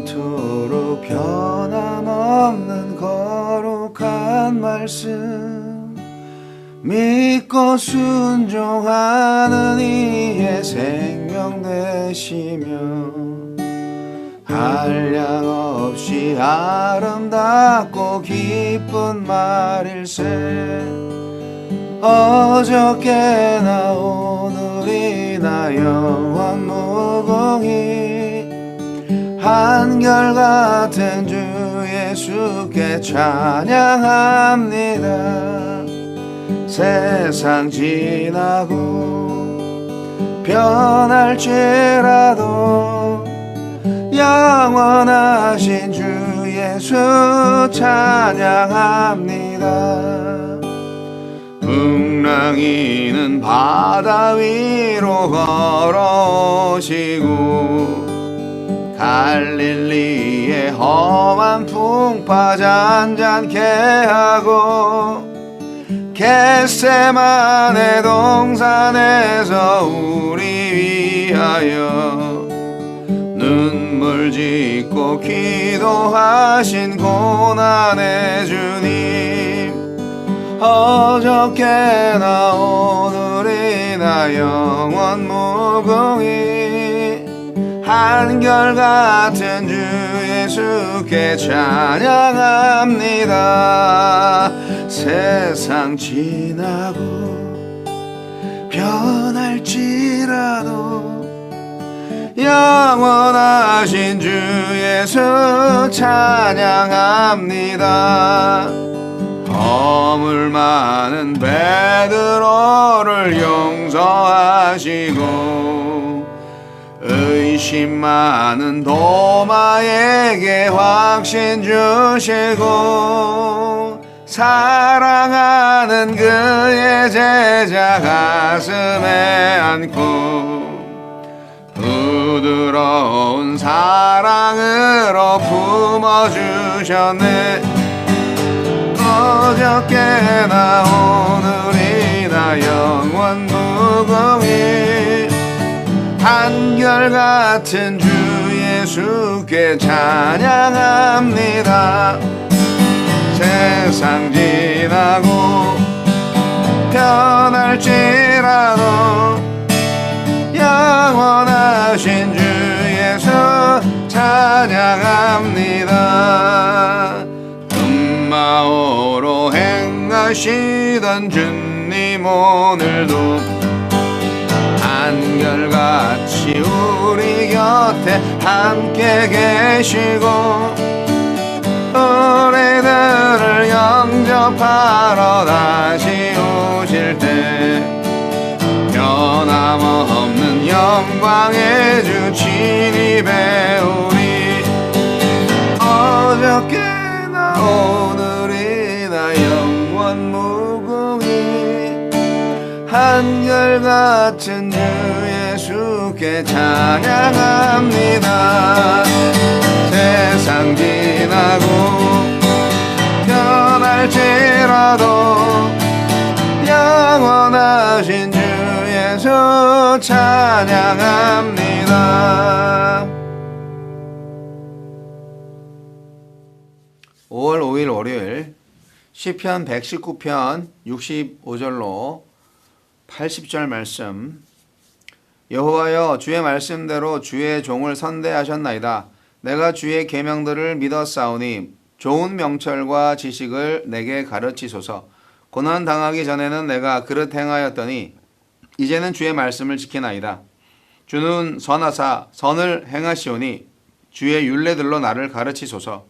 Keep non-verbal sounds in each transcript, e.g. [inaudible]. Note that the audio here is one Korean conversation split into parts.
영원토록 변함없는 거룩한 말씀. 믿고 순종하는 이의 생명 되시며 한량 없이 아름답고 기쁜 말일세. 어저께나 오늘이나 영원 무궁히 한 결같은 주 예수께 찬양합니다. 세상 지나고 변할지라도 영원하신 주 예수 찬양합니다. 풍랑이는 바다 위로 걸어오시고 갈릴리 의 험한 풍파 잔잔케 하고 겟세만의 동산에서 우리 위하여 눈물 짓고 기도하신 고난의 주님 어저께나 오늘이나 영원 무궁히 한결같은 주 예수께 찬양합니다. 세상 지나고 변할지라도 영원하신 주 예수 찬양합니다. 허물 많은 베드로를 용서하시고 의심 많은 도마에게 확신 주시고 사랑하는 그의 제자 가슴에 안고 부드러운 사랑으로 품어주셨네. 어저께나 오늘이나 영원 무궁히 한결같은 주 예수께 찬양합니다. 세상 지나고 변할지라도 영원하신 주 예수 찬양합니다. 음마오로 행하시던 주님 오늘도 한결같 이 우리 곁에 함께 계시고 우리들을 영접하러 다시 오실 때 변함없는 영광의 주 진이 배우리. 어저께나 오늘이나 영원 무궁히 한결같은 주예 수께 찬양합니다. 세상 지나고 변할지라도 영원하신 주 예수 찬양합니다. 5월 5일 월요일 시편 119편 65절로 80절 말씀 여호와여 주의 말씀대로 주의 종을 선대하셨나이다. 내가 주의 계명들을 믿었사오니 좋은 명철과 지식을 내게 가르치소서. 고난 당하기 전에는 내가 그릇 행하였더니 이제는 주의 말씀을 지키나이다. 주는 선하사 선을 행하시오니 주의 율례들로 나를 가르치소서.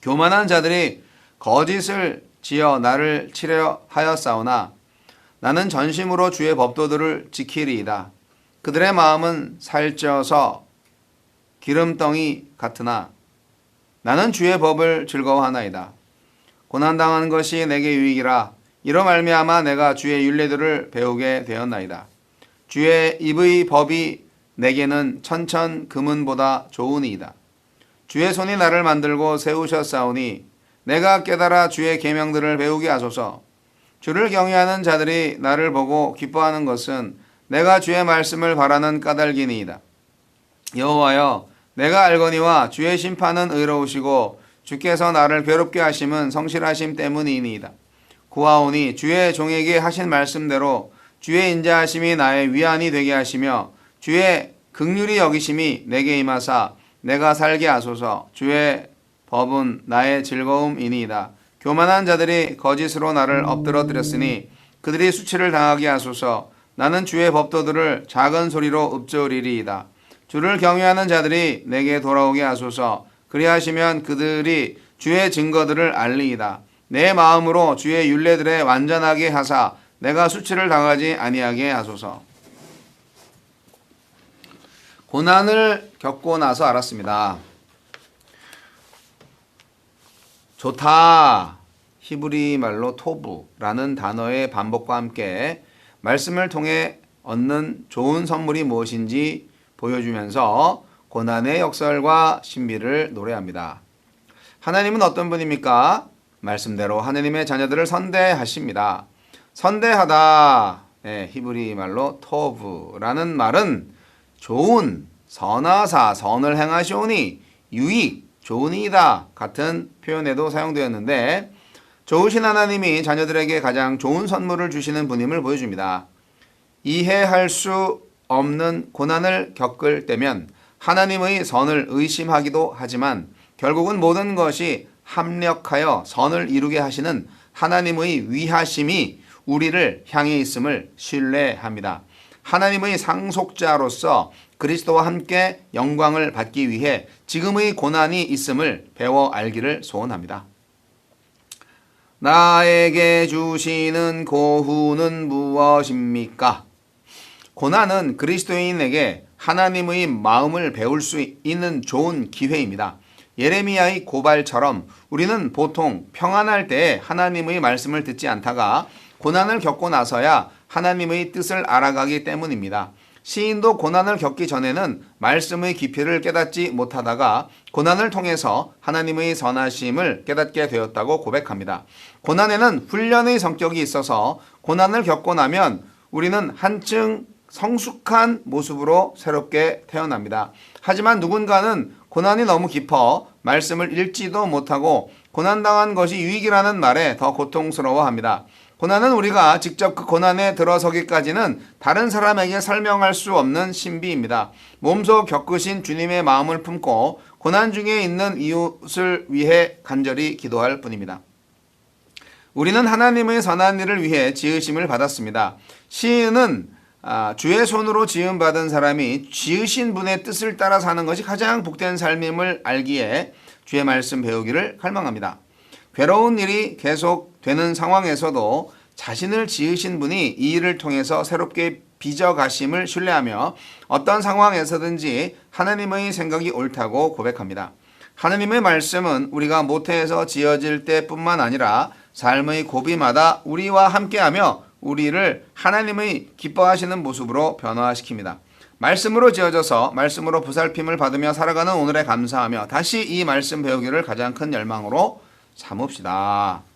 교만한 자들이 거짓을 지어 나를 치려 하였사오나 나는 전심으로 주의 법도들을 지키리이다. 그들의 마음은 살쪄서 기름덩이 같으나 나는 주의 법을 즐거워하나이다. 고난당한 것이 내게 유익이라 이로 말미암아 내가 주의 율례들을 배우게 되었나이다. 주의 입의 법이 내게는 천천 금은보다 좋으니이다. 주의 손이 나를 만들고 세우셨사오니 내가 깨달아 주의 계명들을 배우게 하소서. 주를 경외하는 자들이 나를 보고 기뻐하는 것은 내가 주의 말씀을 바라는 까닭이니이다. 여호와여 내가 알거니와 주의 심판은 의로우시고 주께서 나를 괴롭게 하심은 성실하심 때문이니이다. 구하오니 주의 종에게 하신 말씀대로 주의 인자하심이 나의 위안이 되게 하시며 주의 극률이 여기심이 내게 임하사 내가 살게 하소서 주의 법은 나의 즐거움이니이다. 교만한 자들이 거짓으로 나를 엎드러뜨렸으니 그들이 수치를 당하게 하소서 나는 주의 법도들을 작은 소리로 읊조리리이다. 주를 경외하는 자들이 내게 돌아오게 하소서 그리하시면 그들이 주의 증거들을 알리이다. 내 마음으로 주의 윤례들에 완전하게 하사 내가 수치를 당하지 아니하게 하소서. 고난을 겪고 나서 알았습니다. 좋다. 히브리 말로 토부라는 단어의 반복과 함께 말씀을 통해 얻는 좋은 선물이 무엇인지 보여주면서 고난의 역설과 신비를 노래합니다. 하나님은 어떤 분입니까? 말씀대로 하나님의 자녀들을 선대하십니다. 선대하다. 네, 히브리 말로 토브라는 말은 좋은, 선하사, 선을 행하시오니 유익, 좋은이다 같은 표현에도 사용되었는데 좋으신 하나님이 자녀들에게 가장 좋은 선물을 주시는 분임을 보여줍니다. 이해할 수 없는 고난을 겪을 때면 하나님의 선을 의심하기도 하지만 결국은 모든 것이 합력하여 선을 이루게 하시는 하나님의 위하심이 우리를 향해 있음을 신뢰합니다. 하나님의 상속자로서 그리스도와 함께 영광을 받기 위해 지금의 고난이 있음을 배워 알기를 소원합니다. 나에게 주시는 고훈은 무엇입니까? 고난은 그리스도인에게 하나님의 마음을 배울 수 있는 좋은 기회입니다. 예레미야의 고발처럼 우리는 보통 평안할 때 하나님의 말씀을 듣지 않다가 고난을 겪고 나서야 하나님의 뜻을 알아가기 때문입니다. 시인도 고난을 겪기 전에는 말씀의 깊이를 깨닫지 못하다가 고난을 통해서 하나님의 선하심을 깨닫게 되었다고 고백합니다. 고난에는 훈련의 성격이 있어서 고난을 겪고 나면 우리는 한층 성숙한 모습으로 새롭게 태어납니다. 하지만 누군가는 고난이 너무 깊어 말씀을 읽지도 못하고 고난당한 것이 유익이라는 말에 더 고통스러워합니다. 고난은 우리가 직접 그 고난에 들어서기까지는 다른 사람에게 설명할 수 없는 신비입니다. 몸소 겪으신 주님의 마음을 품고 고난 중에 있는 이웃을 위해 간절히 기도할 뿐입니다. 우리는 하나님의 선한 일을 위해 지으심을 받았습니다. 시인은 아, 주의 손으로 지음 받은 사람이 지으신 분의 뜻을 따라 사는 것이 가장 복된 삶임을 알기에 주의 말씀 배우기를 갈망합니다. 괴로운 일이 계속 되는 상황에서도 자신을 지으신 분이 이 일을 통해서 새롭게 빚어가심을 신뢰하며 어떤 상황에서든지 하나님의 생각이 옳다고 고백합니다. 하나님의 말씀은 우리가 모태에서 지어질 때뿐만 아니라 삶의 고비마다 우리와 함께하며 우리를 하나님의 기뻐하시는 모습으로 변화시킵니다. 말씀으로 지어져서 말씀으로 부살핌을 받으며 살아가는 오늘에 감사하며 다시 이 말씀 배우기를 가장 큰 열망으로 삼읍시다.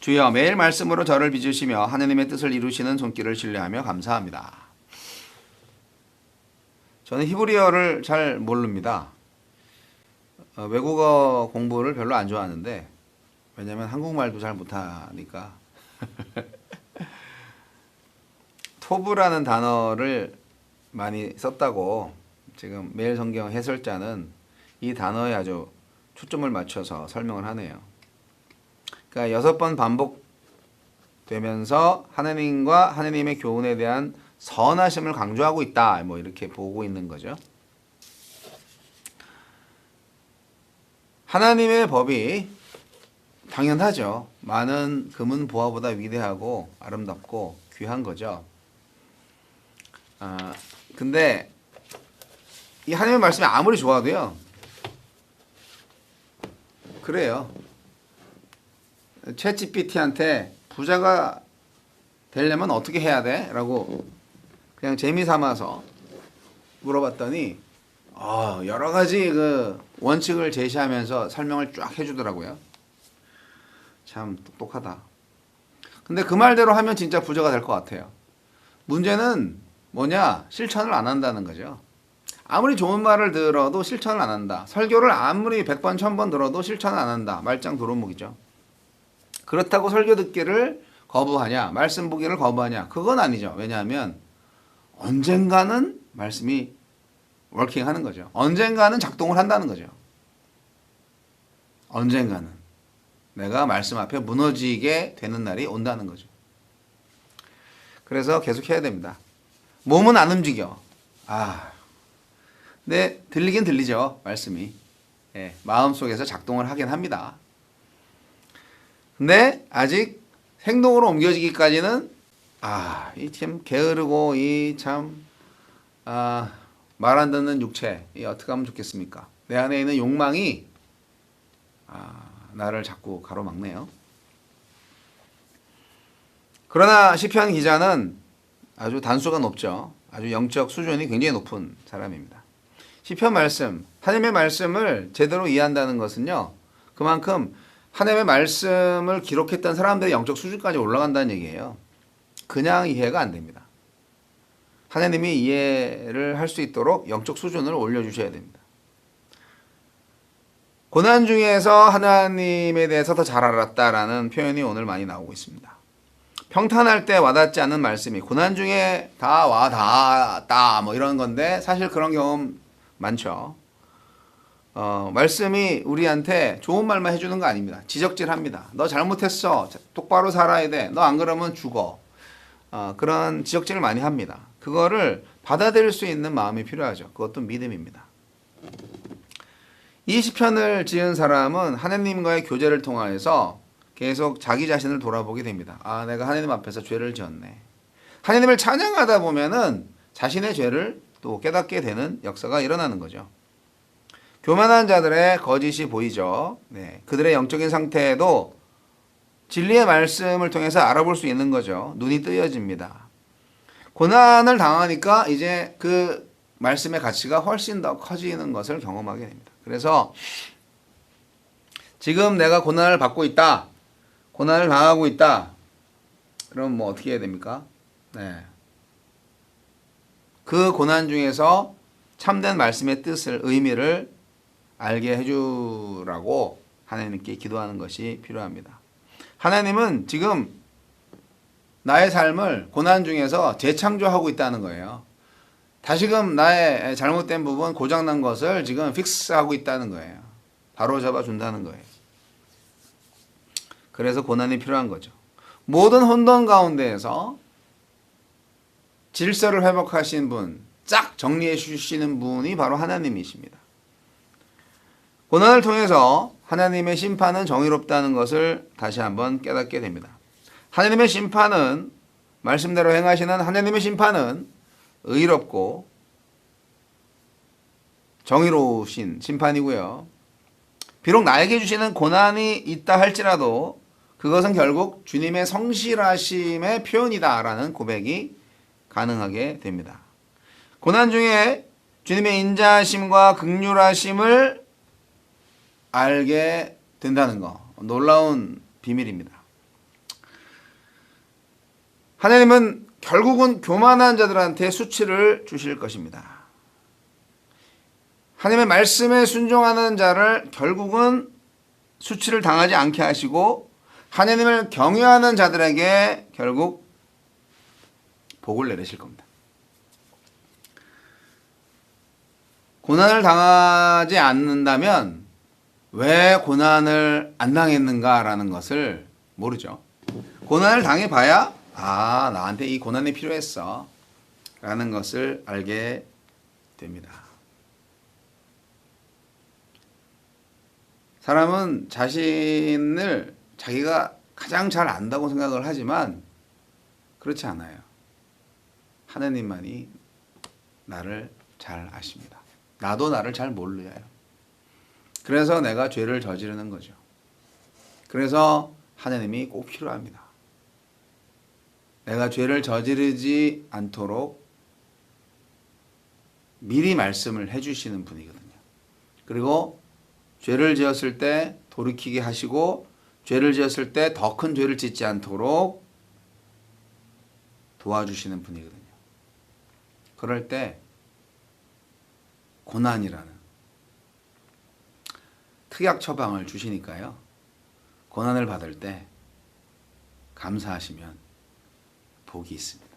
주여 매일 말씀으로 저를 빚으시며 하나님의 뜻을 이루시는 손길을 신뢰하며 감사합니다. 저는 히브리어를 잘 모릅니다. 어, 외국어 공부를 별로 안 좋아하는데 왜냐면 한국말도 잘 못하니까 [laughs] 토브라는 단어를 많이 썼다고 지금 매일 성경 해설자는 이 단어에 아주 초점을 맞춰서 설명을 하네요. 그러니까 여섯 번 반복되면서 하나님과 하나님의 교훈에 대한 선하심을 강조하고 있다. 뭐 이렇게 보고 있는 거죠. 하나님의 법이 당연하죠. 많은 금은 보화보다 위대하고 아름답고 귀한 거죠. 아, 근데 이 하나님의 말씀이 아무리 좋아도요. 그래요. 챗 GPT한테 부자가 되려면 어떻게 해야 돼? 라고 그냥 재미 삼아서 물어봤더니 어, 여러 가지 그 원칙을 제시하면서 설명을 쫙 해주더라고요. 참 똑똑하다. 근데 그 말대로 하면 진짜 부자가 될 것 같아요. 문제는 뭐냐? 실천을 안 한다는 거죠. 아무리 좋은 말을 들어도 실천을 안 한다. 설교를 아무리 100번, 1000번 들어도 실천을 안 한다. 말짱 도루묵이죠. 그렇다고 설교 듣기를 거부하냐? 말씀 보기를 거부하냐? 그건 아니죠. 왜냐하면 언젠가는 말씀이 워킹 하는 거죠. 언젠가는 작동을 한다는 거죠. 언젠가는 내가 말씀 앞에 무너지게 되는 날이 온다는 거죠. 그래서 계속 해야 됩니다. 몸은 안 움직여. 아, 네 들리긴 들리죠 말씀이. 예, 마음 속에서 작동을 하긴 합니다. 근데 아직 행동으로 옮겨지기까지는 아, 이 참 게으르고 이 참 아, 말 안 듣는 육체 이 어떻게 하면 좋겠습니까? 내 안에 있는 욕망이 아, 나를 자꾸 가로막네요. 그러나 시편 기자는 아주 단수가 높죠. 아주 영적 수준이 굉장히 높은 사람입니다. 시편 말씀, 하나님의 말씀을 제대로 이해한다는 것은요. 그만큼 하나님의 말씀을 기록했던 사람들의 영적 수준까지 올라간다는 얘기예요. 그냥 이해가 안 됩니다. 하나님이 이해를 할 수 있도록 영적 수준을 올려주셔야 됩니다. 고난 중에서 하나님에 대해서 더 잘 알았다라는 표현이 오늘 많이 나오고 있습니다. 평탄할 때 와닿지 않는 말씀이 고난 중에 다 와닿았다 뭐 이런 건데 사실 그런 경험 많죠. 어, 말씀이 우리한테 좋은 말만 해주는 거 아닙니다. 지적질합니다. 너 잘못했어. 똑바로 살아야 돼. 너 안 그러면 죽어. 어, 그런 지적질을 많이 합니다. 그거를 받아들일 수 있는 마음이 필요하죠. 그것도 믿음입니다. 이 시편을 지은 사람은 하나님과의 교제를 통하여서 계속 자기 자신을 돌아보게 됩니다. 아, 내가 하나님 앞에서 죄를 지었네. 하나님을 찬양하다 보면은 자신의 죄를 또 깨닫게 되는 역사가 일어나는 거죠. 교만한 자들의 거짓이 보이죠. 네. 그들의 영적인 상태에도 진리의 말씀을 통해서 알아볼 수 있는 거죠. 눈이 뜨여집니다. 고난을 당하니까 이제 그 말씀의 가치가 훨씬 더 커지는 것을 경험하게 됩니다. 그래서 지금 내가 고난을 받고 있다. 고난을 당하고 있다. 그럼 뭐 어떻게 해야 됩니까? 네. 그 고난 중에서 참된 말씀의 뜻을, 의미를 알게 해주라고 하나님께 기도하는 것이 필요합니다. 하나님은 지금 나의 삶을 고난 중에서 재창조하고 있다는 거예요. 다시금 나의 잘못된 부분, 고장난 것을 지금 픽스하고 있다는 거예요. 바로 잡아 준다는 거예요. 그래서 고난이 필요한 거죠. 모든 혼돈 가운데에서 질서를 회복하신 분, 쫙 정리해 주시는 분이 바로 하나님이십니다. 고난을 통해서 하나님의 심판은 정의롭다는 것을 다시 한번 깨닫게 됩니다. 하나님의 심판은 말씀대로 행하시는 하나님의 심판은 의롭고 정의로우신 심판이고요. 비록 나에게 주시는 고난이 있다 할지라도 그것은 결국 주님의 성실하심의 표현이다라는 고백이 가능하게 됩니다. 고난 중에 주님의 인자하심과 극률하심을 알게 된다는 거 놀라운 비밀입니다. 하나님은 결국은 교만한 자들한테 수치를 주실 것입니다. 하나님의 말씀에 순종하는 자를 결국은 수치를 당하지 않게 하시고 하나님을 경외하는 자들에게 결국 복을 내리실 겁니다. 고난을 당하지 않는다면 왜 고난을 안 당했는가라는 것을 모르죠. 고난을 당해봐야 아 나한테 이 고난이 필요했어 라는 것을 알게 됩니다. 사람은 자신을 자기가 가장 잘 안다고 생각을 하지만 그렇지 않아요. 하나님만이 나를 잘 아십니다. 나도 나를 잘 몰라요. 그래서 내가 죄를 저지르는 거죠. 그래서 하나님이 꼭 필요합니다. 내가 죄를 저지르지 않도록 미리 말씀을 해주시는 분이거든요. 그리고 죄를 지었을 때 돌이키게 하시고 죄를 지었을 때 더 큰 죄를 짓지 않도록 도와주시는 분이거든요. 그럴 때 고난이라는 특약 처방을 주시니까요. 고난을 받을 때 감사하시면 복이 있습니다.